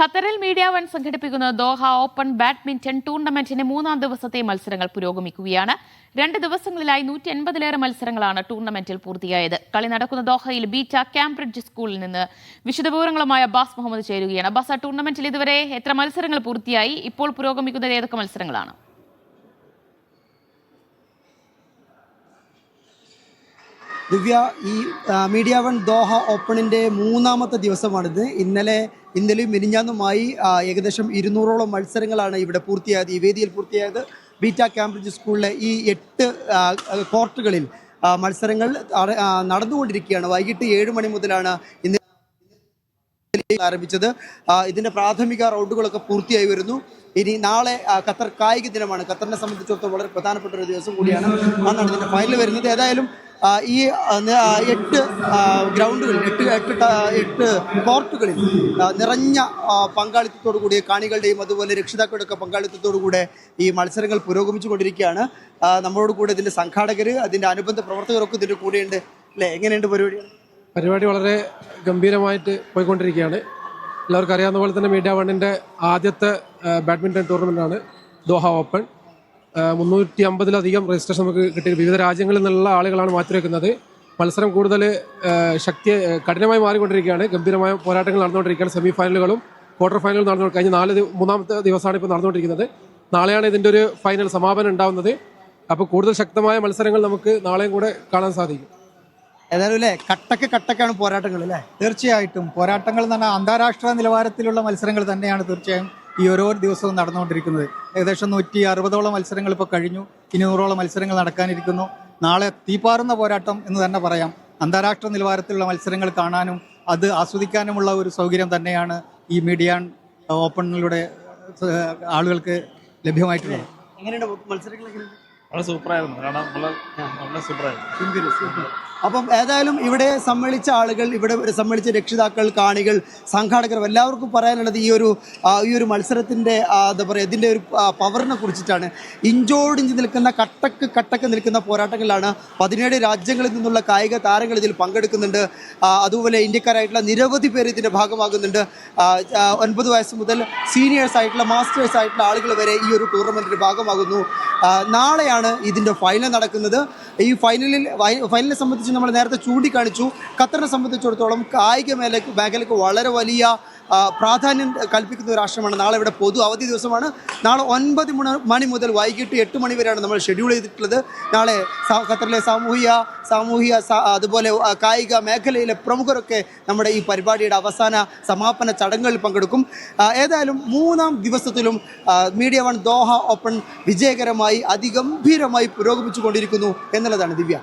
ഖത്തറിൽ media one സംഘടിപ്പിക്കുന്ന Doha open badminton ടൂർണമെന്റിന്റെ മൂന്നാം ദിവസത്തെ മത്സരങ്ങൾ പുരോഗമിക്കുകയാണ്. രണ്ട് ദിവസങ്ങളിലായി നൂറ്റി എൺപതിലേറെ മത്സരങ്ങളാണ് ടൂർണമെന്റിൽ പൂർത്തിയായത്. കളി നടക്കുന്ന ദോഹയിൽ ബീറ്റ കാംബ്രിഡ്ജ് സ്കൂളിൽ നിന്ന് വിശദവിവരങ്ങളുമായ അബ്ബാസ് മുഹമ്മദ് ചേരുകയാണ്. അബ്ബാസ് ആ ടൂർണമെന്റിൽ ഇതുവരെ എത്ര മത്സരങ്ങൾ പൂർത്തിയായി? ഇപ്പോൾ പുരോഗമിക്കുന്നത് ഏതൊക്കെ മത്സരങ്ങളാണ്? ദിവ്യ ഈ മീഡിയ വൺ ദോഹ ഓപ്പണിന്റെ മൂന്നാമത്തെ ദിവസമാണിത്. ഇന്നലെ ഇന്നലെയും മിനിഞ്ഞാന്നുമായി ഏകദേശം ഇരുന്നൂറോളം മത്സരങ്ങളാണ് ഇവിടെ പൂർത്തിയായത് ഈ വേദിയിൽ പൂർത്തിയായത്. ബീറ്റ കാംബ്രിഡ്ജ് സ്കൂളിലെ ഈ എട്ട് കോർട്ടുകളിൽ മത്സരങ്ങൾ നടന്നുകൊണ്ടിരിക്കുകയാണ്. വൈകിട്ട് ഏഴ് മണി മുതലാണ് ഇന്ന് ആരംഭിച്ചത്. ഇതിന്റെ പ്രാഥമിക റൗണ്ടുകളൊക്കെ പൂർത്തിയായി വരുന്നു. ഇനി നാളെ ഖത്തർ കായിക ദിനമാണ്. ഖത്തറിനെ സംബന്ധിച്ചിടത്തോളം വളരെ പ്രധാനപ്പെട്ട ഒരു ദിവസം കൂടിയാണ്. അന്നാണ് ഇതിന്റെ ഫൈനൽ വരുന്നത്. ഏതായാലും ഈ എട്ട് ഗ്രൗണ്ടുകളിൽ എട്ട് എട്ട് എട്ട് കോർട്ടുകളിൽ നിറഞ്ഞ ആ, പങ്കാളിത്തത്തോടു കൂടി കാണികളുടെയും അതുപോലെ രക്ഷിതാക്കളുടെ ഒക്കെ പങ്കാളിത്തത്തോടു കൂടെ ഈ മത്സരങ്ങൾ പുരോഗമിച്ചു കൊണ്ടിരിക്കുകയാണ് നമ്മളോട് കൂടെ ഇതിന്റെ സംഘാടകർ അതിന്റെ അനുബന്ധ പ്രവർത്തകരൊക്കെ ഇതിന്റെ കൂടെയുണ്ട്. അല്ലേ? എങ്ങനെയുണ്ട് പരിപാടി? പരിപാടി വളരെ ഗംഭീരമായിട്ട് പോയിക്കൊണ്ടിരിക്കുകയാണ്. എല്ലാവർക്കും അറിയാവുന്ന പോലെ തന്നെ മീഡിയ വണ്ണിന്റെ ആദ്യത്തെ ബാഡ്മിന്റൺ ടൂർണമെന്റാണ് ദോഹ ഓപ്പൺ. മുന്നൂറ്റി അമ്പതിലധികം രജിസ്ട്രേഷൻ നമുക്ക് കിട്ടി. വിവിധ രാജ്യങ്ങളിൽ നിന്നുള്ള ആളുകളാണ് മാറ്റിവെക്കുന്നത് മത്സരം കൂടുതൽ ശക്തി കഠിനമായി മാറിക്കൊണ്ടിരിക്കുകയാണ്. ഗംഭീരമായ പോരാട്ടങ്ങൾ നടന്നുകൊണ്ടിരിക്കുകയാണ്. സെമി ഫൈനലുകളും ക്വാർട്ടർ ഫൈനലും നടന്നു കഴിഞ്ഞ നാല് മൂന്നാമത്തെ ദിവസമാണ് ഇപ്പോൾ നടന്നുകൊണ്ടിരിക്കുന്നത്. നാളെയാണ് ഇതിന്റെ ഒരു ഫൈനൽ സമാപനം ഉണ്ടാവുന്നത്. അപ്പോൾ കൂടുതൽ ശക്തമായ മത്സരങ്ങൾ നമുക്ക് നാളെയും കൂടെ കാണാൻ സാധിക്കും. ഏതായാലും അല്ലേ? കട്ടക്ക് കട്ടക്കാണ് പോരാട്ടങ്ങൾ അല്ലേ? തീർച്ചയായിട്ടും. പോരാട്ടങ്ങൾ എന്ന് പറഞ്ഞാൽ അന്താരാഷ്ട്ര നിലവാരത്തിലുള്ള മത്സരങ്ങൾ തന്നെയാണ് തീർച്ചയായും. ഈ ഓരോ ദിവസവും നടന്നുകൊണ്ടിരിക്കുന്നത്. ഏകദേശം നൂറ്റി അറുപതോളം മത്സരങ്ങൾ ഇപ്പോൾ കഴിഞ്ഞു. ഇനി നൂറോളം മത്സരങ്ങൾ നടക്കാനിരിക്കുന്നു. നാളെ തീപ്പാറുന്ന പോരാട്ടം എന്ന് തന്നെ പറയാം. അന്താരാഷ്ട്ര നിലവാരത്തിലുള്ള മത്സരങ്ങൾ കാണാനും അത് ആസ്വദിക്കാനുമുള്ള ഒരു സൗകര്യം തന്നെയാണ് ഈ മീഡിയ ഓപ്പണിലൂടെ ആളുകൾക്ക് ലഭ്യമായിട്ടുള്ളത്. എങ്ങനെയുണ്ട് മത്സരങ്ങളൊക്കെ? വളരെ സൂപ്പറായിരുന്നു. കാരണം വളരെ വളരെ സൂപ്പറായിരുന്നു. അപ്പം ഏതായാലും ഇവിടെ സമ്മേളിച്ച ആളുകൾ ഇവിടെ സമ്മേളിച്ച രക്ഷിതാക്കൾ കാണികൾ സംഘാടകർ എല്ലാവർക്കും പറയാനുള്ളത് ഈ ഒരു ഈ ഒരു മത്സരത്തിന്റെ എന്താ പറയുക ഇതിന്റെ ഒരു പവറിനെ കുറിച്ചിട്ടാണ്. ഇഞ്ചോടിഞ്ച് നിൽക്കുന്ന കട്ടക്ക് കട്ടക്ക് നിൽക്കുന്ന പോരാട്ടങ്ങളിലാണ് പതിനേഴ് രാജ്യങ്ങളിൽ നിന്നുള്ള കായിക താരങ്ങൾ ഇതിൽ പങ്കെടുക്കുന്നുണ്ട്. അതുപോലെ ഇന്ത്യക്കാരായിട്ടുള്ള നിരവധി പേര് ഇതിന്റെ ഭാഗമാകുന്നുണ്ട്. ഒൻപത് വയസ്സ് മുതൽ സീനിയേഴ്സ് ആയിട്ടുള്ള മാസ്റ്റേഴ്സ് ആയിട്ടുള്ള ആളുകൾ വരെ ഈ ഒരു ടൂർണമെന്റിന്റെ ഭാഗമാകുന്നു. നാളെയാണ് ഇതിന്റെ ഫൈനൽ നടക്കുന്നത്. ഈ ഫൈനലിൽ ഫൈനലിനെ സംബന്ധിച്ച് നമ്മൾ നേരത്തെ ചൂണ്ടിക്കാണിച്ചു. ഖത്തറിനെ സംബന്ധിച്ചിടത്തോളം കായിക മേല മേഖലയ്ക്ക് വളരെ വലിയ പ്രാധാന്യം കൽപ്പിക്കുന്ന ഒരു രാഷ്ട്രമാണ്. നാളെ ഇവിടെ പൊതു അവധി ദിവസമാണ്. നാളെ ഒൻപത് മണി മുതൽ വൈകിട്ട് എട്ട് മണി വരെയാണ് നമ്മൾ ഷെഡ്യൂൾ ചെയ്തിട്ടുള്ളത്. നാളെ ഖത്തറിലെ സാമൂഹിക സാമൂഹിക അതുപോലെ കായിക മേഖലയിലെ പ്രമുഖരൊക്കെ നമ്മുടെ ഈ പരിപാടിയുടെ അവസാന സമാപന ചടങ്ങുകളിൽ പങ്കെടുക്കും. ഏതായാലും മൂന്നാം ദിവസത്തിലും മീഡിയ വൺ ദോഹ ഓപ്പൺ വിജയകരമായി അതിഗംഭീരമായി പുരോഗമിച്ചു കൊണ്ടിരിക്കുന്നു എന്നുള്ളതാണ് ദിവ്യ.